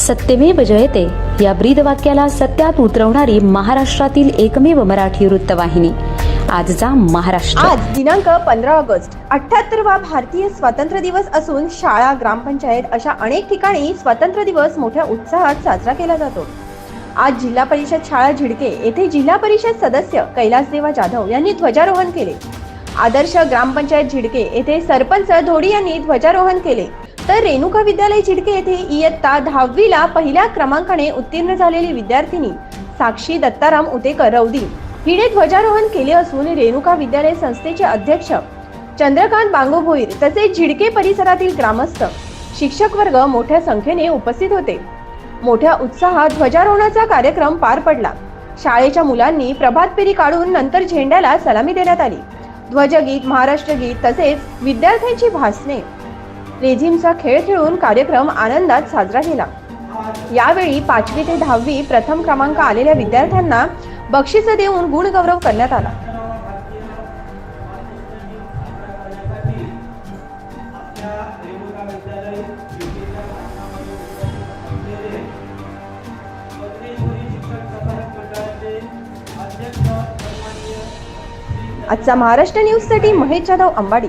सत्यमेव जयते. या ब्रीद वाक्याला सत्यात उतरवणारी महाराष्ट्रातील एकमेव मराठी वृत्तवाहिनी. आजचा महाराष्ट्र. आज दिनांक पंधरा ऑगस्ट. अठ्याहत्तरवा भारतीय स्वातंत्र्य दिवस असून शाळा ग्रामपंचायत अशा अनेक ठिकाणी स्वातंत्र्य दिवस मोठ्या उत्साहात साजरा केला जातो. आज जिल्हा परिषद शाळा झिडके येथे जिल्हा परिषद सदस्य कैलासदेवा जाधव यांनी ध्वजारोहण केले. आदर्श ग्रामपंचायत झिडके येथे सरपंच धोडी यांनी ध्वजारोहण केले. तर रेणुका विद्यालय चिडके येथे इयत्ता दहावीला पहिल्या क्रमांकाने उत्तीर्ण झालेली विद्यार्थिनी साक्षी दत्ताराम उतेकर रौदी. हिने ध्वजारोहण केले असून रेणुका विद्यालय संस्थेचे अध्यक्ष चंद्रकांत बांगोभोईर तसेच झिडके परिसरातील ग्रामस्थ शिक्षक वर्ग मोठ्या संख्येने उपस्थित होते. मोठ्या उत्साहात ध्वजारोहणाचा कार्यक्रम पार पडला. शाळेच्या मुलांनी प्रभात फेरी काढून नंतर झेंड्याला सलामी देण्यात आली. ध्वजगीत महाराष्ट्र गीत तसेच विद्यार्थ्यांची भाषणे रेझिमचा खेळ खेळून कार्यक्रम आनंदात साजरा केला. यावेळी पाचवी ते दहावी प्रथम क्रमांक आलेल्या विद्यार्थ्यांना बक्षिसं देऊन गुणगौरव करण्यात आला. आजचा महाराष्ट्र न्यूजसाठी महेश जाधव अंबाडी.